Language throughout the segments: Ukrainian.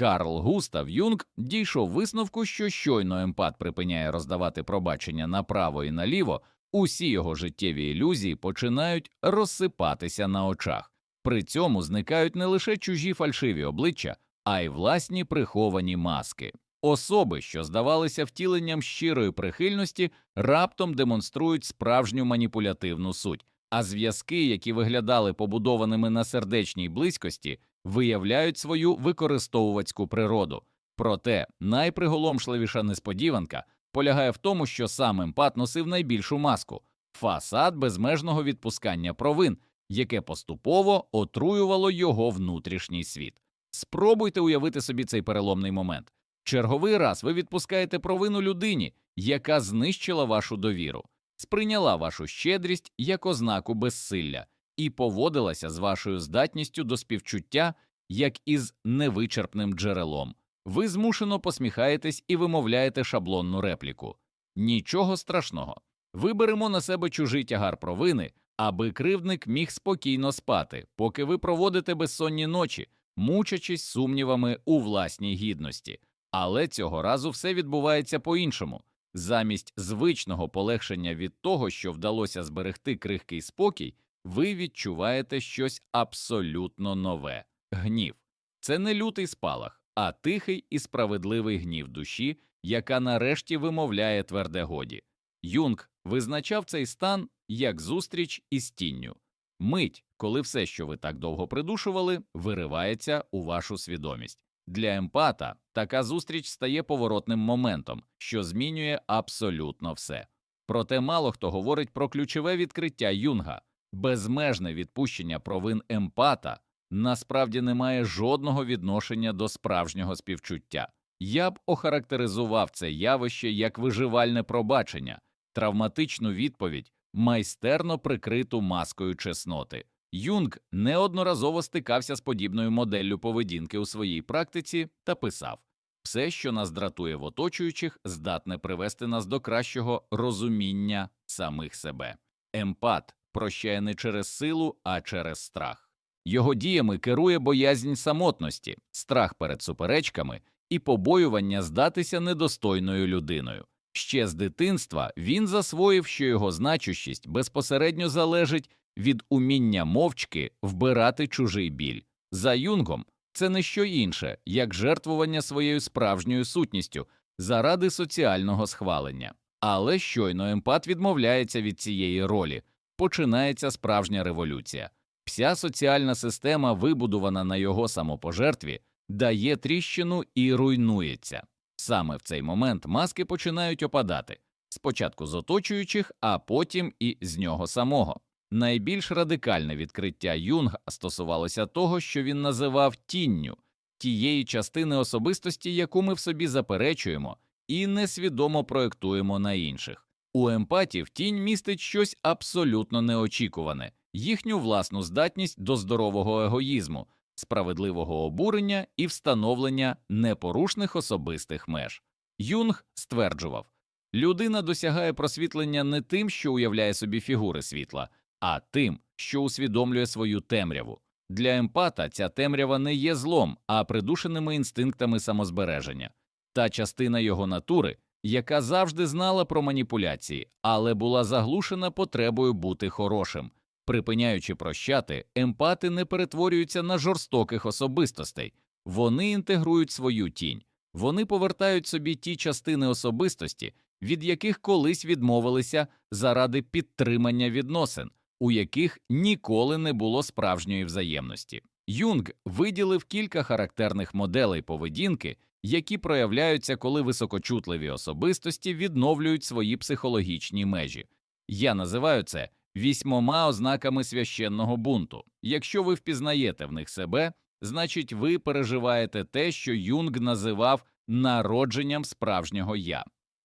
Карл Густав Юнг дійшов висновку, що щойно емпат припиняє роздавати пробачення направо і наліво, усі його життєві ілюзії починають розсипатися на очах. При цьому зникають не лише чужі фальшиві обличчя, а й власні приховані маски. Особи, що здавалися втіленням щирої прихильності, раптом демонструють справжню маніпулятивну суть, а зв'язки, які виглядали побудованими на сердечній близькості, виявляють свою використовувацьку природу. Проте найприголомшливіша несподіванка полягає в тому, що сам емпат носив найбільшу маску фасад безмежного відпускання провин, яке поступово отруювало його внутрішній світ. Спробуйте уявити собі цей переломний момент. Черговий раз ви відпускаєте провину людині, яка знищила вашу довіру, сприйняла вашу щедрість як ознаку безсилля і поводилася з вашою здатністю до співчуття як із невичерпним джерелом. Ви змушено посміхаєтесь і вимовляєте шаблонну репліку. Нічого страшного. Виберемо на себе чужий тягар провини, аби кривдник міг спокійно спати, поки ви проводите безсонні ночі, мучачись сумнівами у власній гідності. Але цього разу все відбувається по-іншому. Замість звичного полегшення від того, що вдалося зберегти крихкий спокій, ви відчуваєте щось абсолютно нове гнів. Це не лютий спалах, а тихий і справедливий гнів душі, яка нарешті вимовляє тверде годі. Юнг визначав цей стан як зустріч із тінню, мить, коли все, що ви так довго придушували, виривається у вашу свідомість. Для емпата така зустріч стає поворотним моментом, що змінює абсолютно все. Проте мало хто говорить про ключове відкриття юнга безмежне відпущення провин емпата насправді не має жодного відношення до справжнього співчуття. Я б охарактеризував це явище як виживальне пробачення, травматичну відповідь, майстерно прикриту маскою чесноти. Юнг неодноразово стикався з подібною моделлю поведінки у своїй практиці та писав все, що нас дратує в оточуючих, здатне привести нас до кращого розуміння самих себе. Емпат прощає не через силу, а через страх. Його діями керує боязнь самотності, страх перед суперечками і побоювання здатися недостойною людиною. Ще з дитинства він засвоїв, що його значущість безпосередньо залежить від уміння мовчки вбирати чужий біль. За юнгом це не що інше, як жертвування своєю справжньою сутністю заради соціального схвалення. Але щойно емпат відмовляється від цієї ролі, починається справжня революція. Вся соціальна система, вибудована на його самопожертві, дає тріщину і руйнується. Саме в цей момент маски починають опадати спочатку з оточуючих, а потім і з нього самого. Найбільш радикальне відкриття Юнга стосувалося того, що він називав тінню тієї частини особистості, яку ми в собі заперечуємо і несвідомо проєктуємо на інших. У емпатів тінь містить щось абсолютно неочікуване, їхню власну здатність до здорового егоїзму, справедливого обурення і встановлення непорушних особистих меж. Юнг стверджував людина досягає просвітлення не тим, що уявляє собі фігури світла, а тим, що усвідомлює свою темряву. Для емпата ця темрява не є злом, а придушеними інстинктами самозбереження, та частина його натури, яка завжди знала про маніпуляції, але була заглушена потребою бути хорошим. Припиняючи прощати, емпати не перетворюються на жорстоких особистостей, вони інтегрують свою тінь, вони повертають собі ті частини особистості, від яких колись відмовилися заради підтримання відносин, у яких ніколи не було справжньої взаємності. Юнг виділив кілька характерних моделей поведінки, які проявляються, коли високочутливі особистості відновлюють свої психологічні межі. Я називаю це вісьмома ознаками священного бунту. Якщо ви впізнаєте в них себе, значить ви переживаєте те, що Юнг називав народженням справжнього я.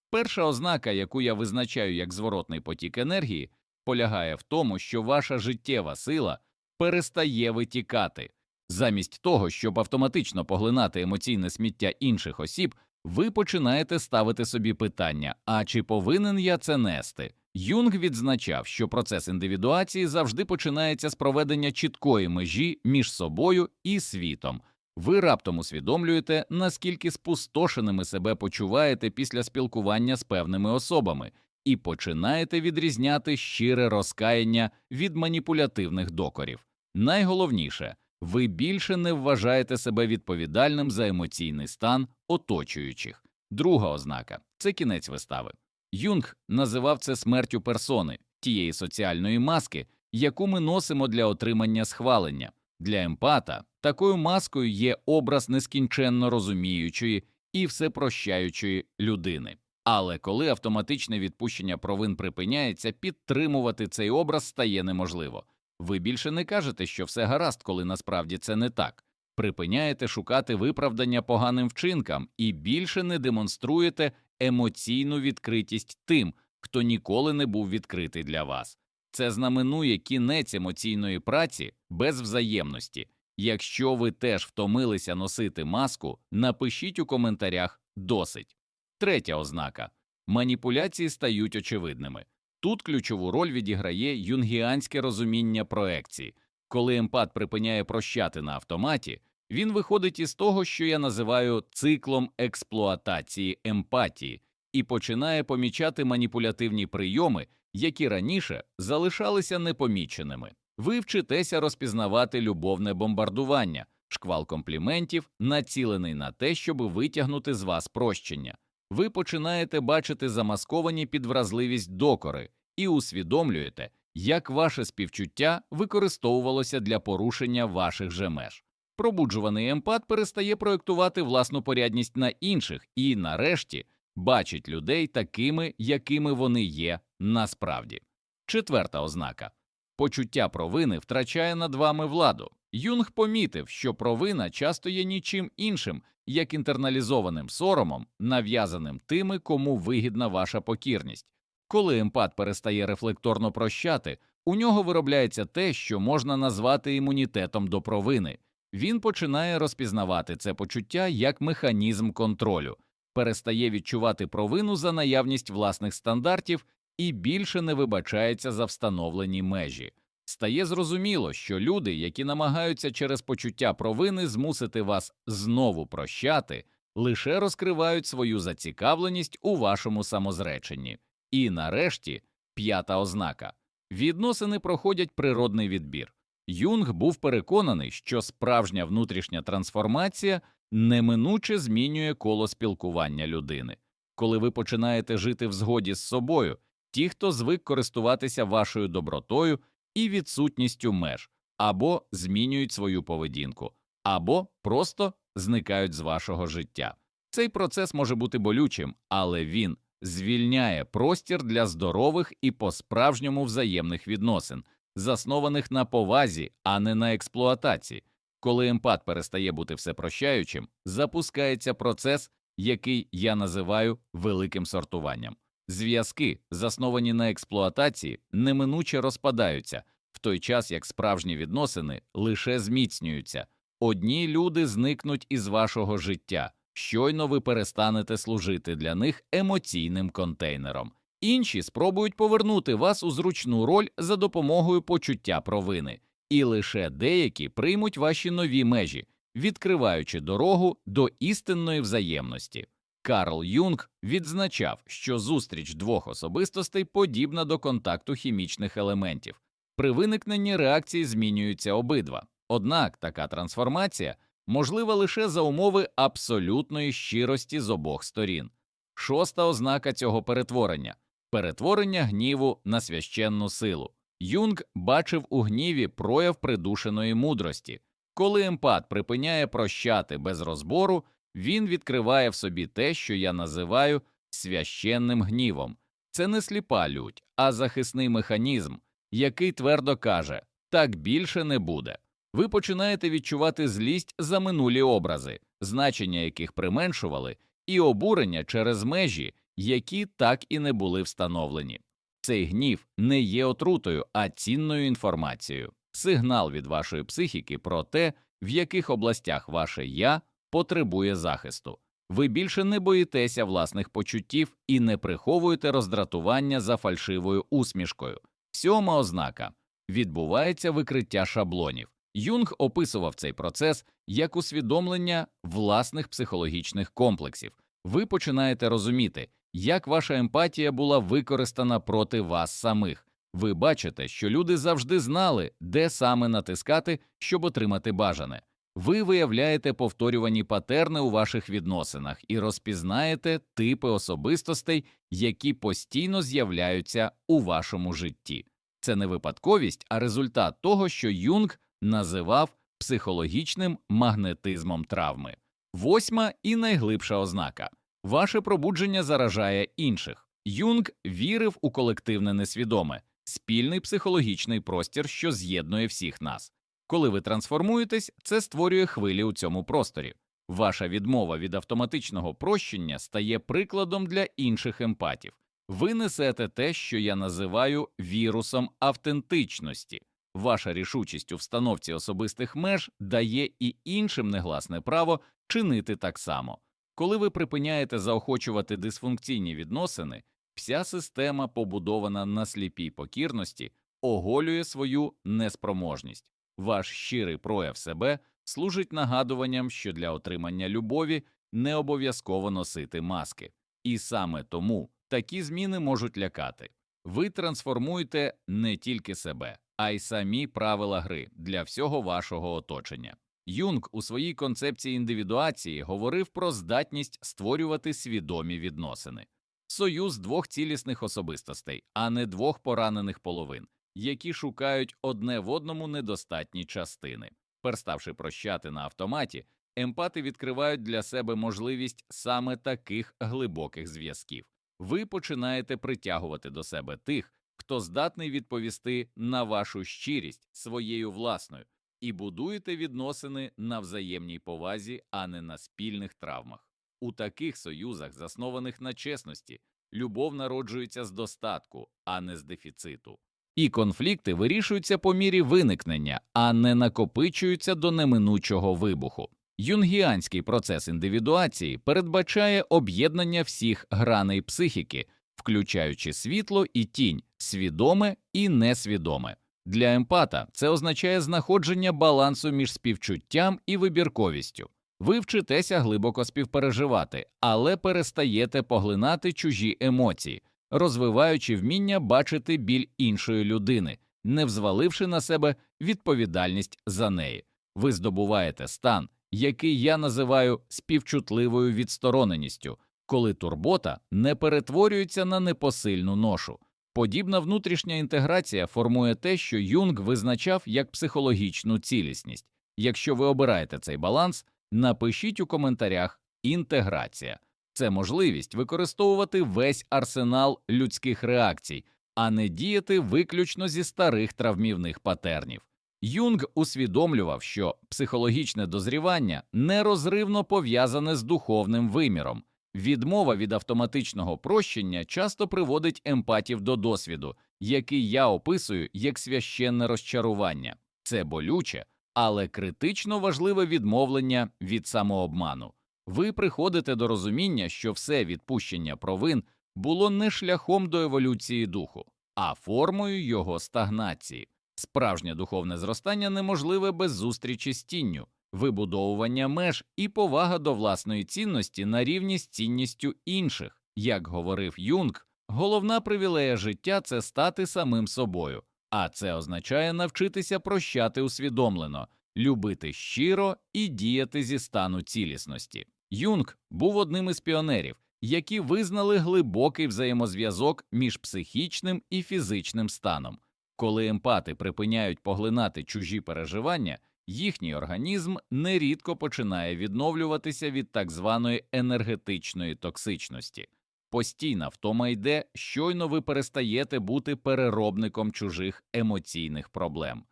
Перша ознака, яку я визначаю як зворотний потік енергії, полягає в тому, що ваша життєва сила перестає витікати. Замість того, щоб автоматично поглинати емоційне сміття інших осіб, ви починаєте ставити собі питання: а чи повинен я це нести? Юнг відзначав, що процес індивідуації завжди починається з проведення чіткої межі між собою і світом. Ви раптом усвідомлюєте, наскільки спустошеними себе почуваєте після спілкування з певними особами, і починаєте відрізняти щире розкаяння від маніпулятивних докорів. Найголовніше, ви більше не вважаєте себе відповідальним за емоційний стан оточуючих. Друга ознака це кінець вистави. Юнг називав це смертю персони, тієї соціальної маски, яку ми носимо для отримання схвалення. Для емпата такою маскою є образ нескінченно розуміючої і всепрощаючої людини. Але коли автоматичне відпущення провин припиняється, підтримувати цей образ стає неможливо. Ви більше не кажете, що все гаразд, коли насправді це не так. Припиняєте шукати виправдання поганим вчинкам і більше не демонструєте емоційну відкритість тим, хто ніколи не був відкритий для вас. Це знаменує кінець емоційної праці без взаємності. Якщо ви теж втомилися носити маску, напишіть у коментарях досить. Третя ознака маніпуляції стають очевидними. Тут ключову роль відіграє юнгіанське розуміння проекції. Коли емпат припиняє прощати на автоматі, він виходить із того, що я називаю циклом експлуатації емпатії, і починає помічати маніпулятивні прийоми, які раніше залишалися непоміченими. Ви вчитеся розпізнавати любовне бомбардування, шквал компліментів, націлений на те, щоб витягнути з вас прощення. Ви починаєте бачити замасковані під вразливість докори і усвідомлюєте, як ваше співчуття використовувалося для порушення ваших же меж. Пробуджуваний емпат перестає проєктувати власну порядність на інших і, нарешті, бачить людей такими, якими вони є насправді. Четверта ознака почуття провини втрачає над вами владу. Юнг помітив, що провина часто є нічим іншим, як інтерналізованим соромом, нав'язаним тими, кому вигідна ваша покірність. Коли емпат перестає рефлекторно прощати, у нього виробляється те, що можна назвати імунітетом до провини. Він починає розпізнавати це почуття як механізм контролю, перестає відчувати провину за наявність власних стандартів і більше не вибачається за встановлені межі. Стає зрозуміло, що люди, які намагаються через почуття провини змусити вас знову прощати, лише розкривають свою зацікавленість у вашому самозреченні. І нарешті п'ята ознака відносини проходять природний відбір. Юнг був переконаний, що справжня внутрішня трансформація неминуче змінює коло спілкування людини. Коли ви починаєте жити в згоді з собою, ті, хто звик користуватися вашою добротою і відсутністю меж, або змінюють свою поведінку, або просто зникають з вашого життя. Цей процес може бути болючим, але він звільняє простір для здорових і по-справжньому взаємних відносин, заснованих на повазі, а не на експлуатації. Коли емпат перестає бути всепрощаючим, запускається процес, який я називаю великим сортуванням. Зв'язки, засновані на експлуатації, неминуче розпадаються, в той час як справжні відносини лише зміцнюються. Одні люди зникнуть із вашого життя, щойно ви перестанете служити для них емоційним контейнером. Інші спробують повернути вас у зручну роль за допомогою почуття провини, і лише деякі приймуть ваші нові межі, відкриваючи дорогу до істинної взаємності. Карл Юнг відзначав, що зустріч двох особистостей подібна до контакту хімічних елементів. При виникненні реакції змінюються обидва. Однак така трансформація можлива лише за умови абсолютної щирості з обох сторін. Шоста ознака цього перетворення перетворення гніву на священну силу. Юнг бачив у гніві прояв придушеної мудрості. Коли емпат припиняє прощати без розбору, він відкриває в собі те, що я називаю священним гнівом. Це не сліпа лють, а захисний механізм, який твердо каже так більше не буде. Ви починаєте відчувати злість за минулі образи, значення яких применшували, і обурення через межі, які так і не були встановлені. Цей гнів не є отрутою, а цінною інформацією, сигнал від вашої психіки про те, в яких областях ваше я потребує захисту. Ви більше не боїтеся власних почуттів і не приховуєте роздратування за фальшивою усмішкою. Сьома ознака відбувається викриття шаблонів. Юнг описував цей процес як усвідомлення власних психологічних комплексів. Ви починаєте розуміти, як ваша емпатія була використана проти вас самих. Ви бачите, що люди завжди знали, де саме натискати, щоб отримати бажане. Ви виявляєте повторювані патерни у ваших відносинах і розпізнаєте типи особистостей, які постійно з'являються у вашому житті. Це не випадковість, а результат того, що Юнг називав психологічним магнетизмом травми. Восьма і найглибша ознака ваше пробудження заражає інших. Юнг вірив у колективне несвідоме, спільний психологічний простір, що з'єднує всіх нас. Коли ви трансформуєтесь, це створює хвилі у цьому просторі. Ваша відмова від автоматичного прощення стає прикладом для інших емпатів. Ви несете те, що я називаю вірусом автентичності. Ваша рішучість у встановці особистих меж дає і іншим негласне право чинити так само. Коли ви припиняєте заохочувати дисфункційні відносини, вся система, побудована на сліпій покірності, оголює свою неспроможність. Ваш щирий прояв себе служить нагадуванням, що для отримання любові не обов'язково носити маски. І саме тому такі зміни можуть лякати. Ви трансформуєте не тільки себе, а й самі правила гри для всього вашого оточення. Юнг у своїй концепції індивідуації говорив про здатність створювати свідомі відносини, союз двох цілісних особистостей, а не двох поранених половин, які шукають одне в одному недостатні частини. Переставши прощати на автоматі, емпати відкривають для себе можливість саме таких глибоких зв'язків. Ви починаєте притягувати до себе тих, хто здатний відповісти на вашу щирість своєю власною, і будуєте відносини на взаємній повазі, а не на спільних травмах. У таких союзах, заснованих на чесності, любов народжується з достатку, а не з дефіциту. І конфлікти вирішуються по мірі виникнення, а не накопичуються до неминучого вибуху. Юнгіанський процес індивідуації передбачає об'єднання всіх граней психіки, включаючи світло і тінь, свідоме і несвідоме. Для емпата це означає знаходження балансу між співчуттям і вибірковістю. Ви вчитеся глибоко співпереживати, але перестаєте поглинати чужі емоції, розвиваючи вміння бачити біль іншої людини, не взваливши на себе відповідальність за неї. Ви здобуваєте стан, який я називаю співчутливою відстороненістю, коли турбота не перетворюється на непосильну ношу. Подібна внутрішня інтеграція формує те, що Юнг визначав як психологічну цілісність. Якщо ви обираєте цей баланс, напишіть у коментарях інтеграція це можливість використовувати весь арсенал людських реакцій, а не діяти виключно зі старих травмівних патернів. Юнг усвідомлював, що психологічне дозрівання нерозривно пов'язане з духовним виміром. Відмова від автоматичного прощення часто приводить емпатів до досвіду, який я описую як священне розчарування. Це болюче, але критично важливе відмовлення від самообману. Ви приходите до розуміння, що все відпущення провин було не шляхом до еволюції духу, а формою його стагнації. Справжнє духовне зростання неможливе без зустрічі з тінню, вибудовування меж і повага до власної цінності на рівні з цінністю інших. Як говорив Юнг, головна привілея життя це стати самим собою, а це означає навчитися прощати усвідомлено, любити щиро і діяти зі стану цілісності. Юнг був одним із піонерів, які визнали глибокий взаємозв'язок між психічним і фізичним станом. Коли емпати припиняють поглинати чужі переживання, їхній організм нерідко починає відновлюватися від так званої енергетичної токсичності. Постійна втома йде, щойно ви перестаєте бути переробником чужих емоційних проблем.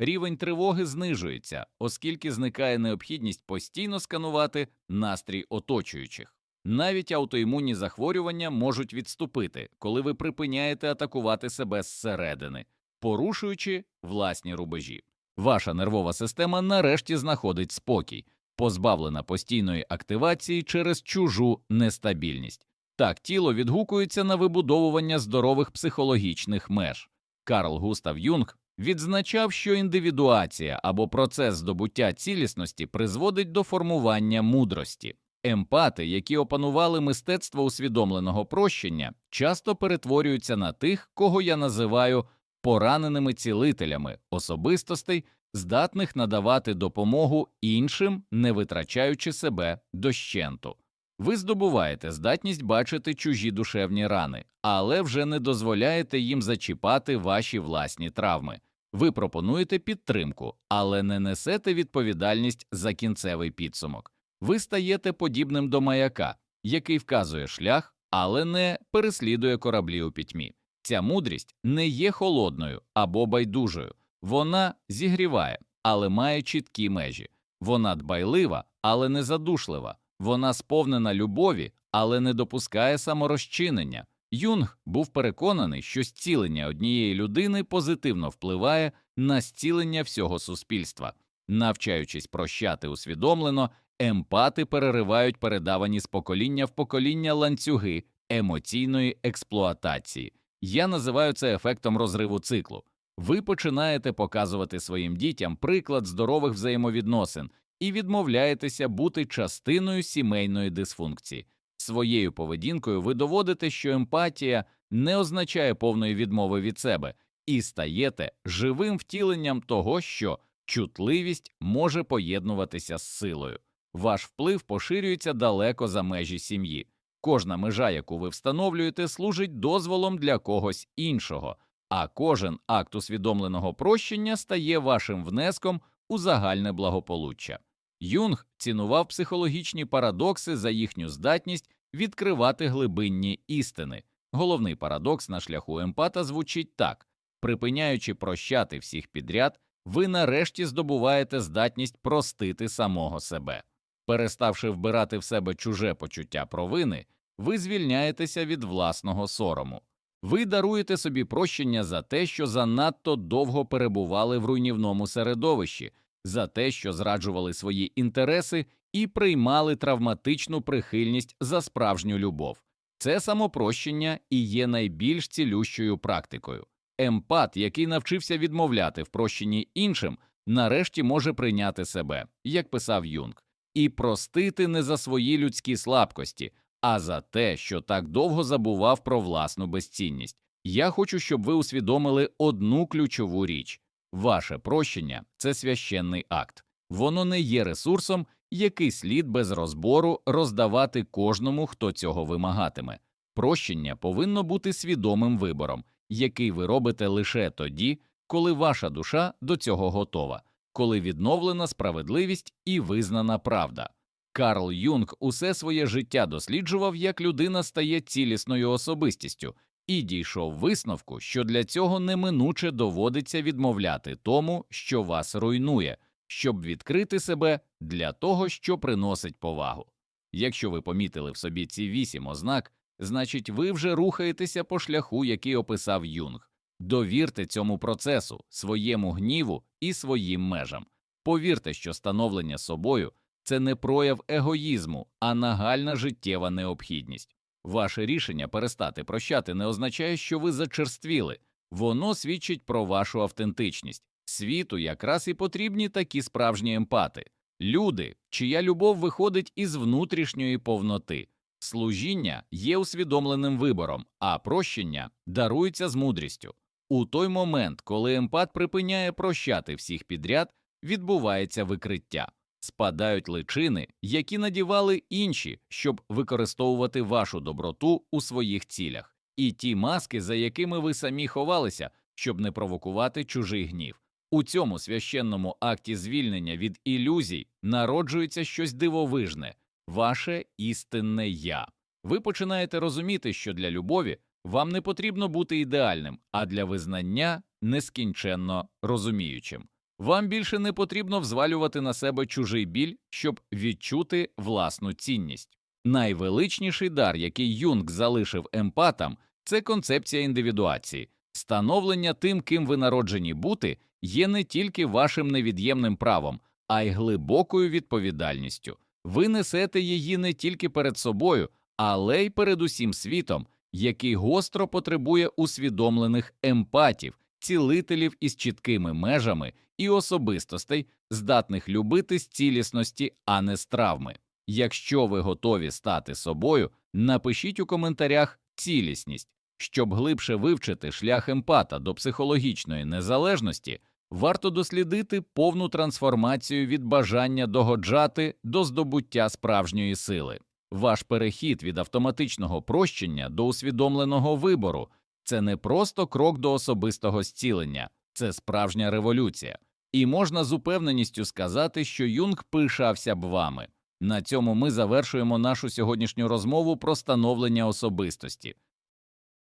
Рівень тривоги знижується, оскільки зникає необхідність постійно сканувати настрій оточуючих. Навіть аутоімунні захворювання можуть відступити, коли ви припиняєте атакувати себе зсередини, порушуючи власні рубежі. Ваша нервова система нарешті знаходить спокій, позбавлена постійної активації через чужу нестабільність. Так тіло відгукується на вибудовування здорових психологічних меж. Карл Густав Юнг відзначав, що індивідуація або процес здобуття цілісності призводить до формування мудрості. Емпати, які опанували мистецтво усвідомленого прощення, часто перетворюються на тих, кого я називаю пораненими цілителями особистостей, здатних надавати допомогу іншим, не витрачаючи себе дощенту. Ви здобуваєте здатність бачити чужі душевні рани, але вже не дозволяєте їм зачіпати ваші власні травми. Ви пропонуєте підтримку, але не несете відповідальність за кінцевий підсумок. Ви стаєте подібним до маяка, який вказує шлях, але не переслідує кораблі у пітьмі. Ця мудрість не є холодною або байдужою, вона зігріває, але має чіткі межі. Вона дбайлива, але не задушлива. Вона сповнена любові, але не допускає саморозчинення. Юнг був переконаний, що зцілення однієї людини позитивно впливає на зцілення всього суспільства. Навчаючись прощати усвідомлено, емпати переривають передавані з покоління в покоління ланцюги емоційної експлуатації. Я називаю це ефектом розриву циклу. Ви починаєте показувати своїм дітям приклад здорових взаємовідносин і відмовляєтеся бути частиною сімейної дисфункції. Своєю поведінкою ви доводите, що емпатія не означає повної відмови від себе, і стаєте живим втіленням того, що чутливість може поєднуватися з силою. Ваш вплив поширюється далеко за межі сім'ї. Кожна межа, яку ви встановлюєте, служить дозволом для когось іншого, а кожен акт усвідомленого прощення стає вашим внеском у загальне благополуччя. Юнг цінував психологічні парадокси за їхню здатність відкривати глибинні істини. Головний парадокс на шляху емпата звучить так припиняючи прощати всіх підряд, ви нарешті здобуваєте здатність простити самого себе. Переставши вбирати в себе чуже почуття провини, ви звільняєтеся від власного сорому. Ви даруєте собі прощення за те, що занадто довго перебували в руйнівному середовищі, за те, що зраджували свої інтереси і приймали травматичну прихильність за справжню любов. Це самопрощення і є найбільш цілющою практикою. Емпат, який навчився відмовляти в прощенні іншим, нарешті може прийняти себе, як писав Юнг, і простити не за свої людські слабкості, а за те, що так довго забував про власну безцінність. Я хочу, щоб ви усвідомили одну ключову річ ваше прощення це священний акт, воно не є ресурсом, який слід без розбору роздавати кожному, хто цього вимагатиме. Прощення повинно бути свідомим вибором, який ви робите лише тоді, коли ваша душа до цього готова, коли відновлена справедливість і визнана правда. Карл Юнг усе своє життя досліджував, як людина стає цілісною особистістю, і дійшов висновку, що для цього неминуче доводиться відмовляти тому, що вас руйнує, щоб відкрити себе для того, що приносить повагу. Якщо ви помітили в собі ці вісім ознак, значить ви вже рухаєтеся по шляху, який описав Юнг. Довірте цьому процесу, своєму гніву і своїм межам. Повірте, що становлення собою це не прояв егоїзму, а нагальна життєва необхідність. Ваше рішення перестати прощати не означає, що ви зачерствіли, воно свідчить про вашу автентичність. Світу якраз і потрібні такі справжні емпати, люди, чия любов виходить із внутрішньої повноти. Служіння є усвідомленим вибором, а прощення дарується з мудрістю. У той момент, коли емпат припиняє прощати всіх підряд, відбувається викриття, спадають личини, які надівали інші, щоб використовувати вашу доброту у своїх цілях, і ті маски, за якими ви самі ховалися, щоб не провокувати чужий гнів. У цьому священному акті звільнення від ілюзій народжується щось дивовижне, ваше істинне я. Ви починаєте розуміти, що для любові вам не потрібно бути ідеальним, а для визнання нескінченно розуміючим. Вам більше не потрібно взвалювати на себе чужий біль, щоб відчути власну цінність. Найвеличніший дар, який Юнг залишив емпатам, це концепція індивідуації. Становлення тим, ким ви народжені бути, є не тільки вашим невід'ємним правом, а й глибокою відповідальністю. Ви несете її не тільки перед собою, але й перед усім світом, який гостро потребує усвідомлених емпатів, цілителів із чіткими межами і особистостей, здатних любити з цілісності, а не з травми. Якщо ви готові стати собою, напишіть у коментарях цілісність. Щоб глибше вивчити шлях емпата до психологічної незалежності, варто дослідити повну трансформацію від бажання догоджати до здобуття справжньої сили. Ваш перехід від автоматичного прощення до усвідомленого вибору це не просто крок до особистого зцілення, це справжня революція. І можна з упевненістю сказати, що Юнг пишався б вами. На цьому ми завершуємо нашу сьогоднішню розмову про становлення особистості.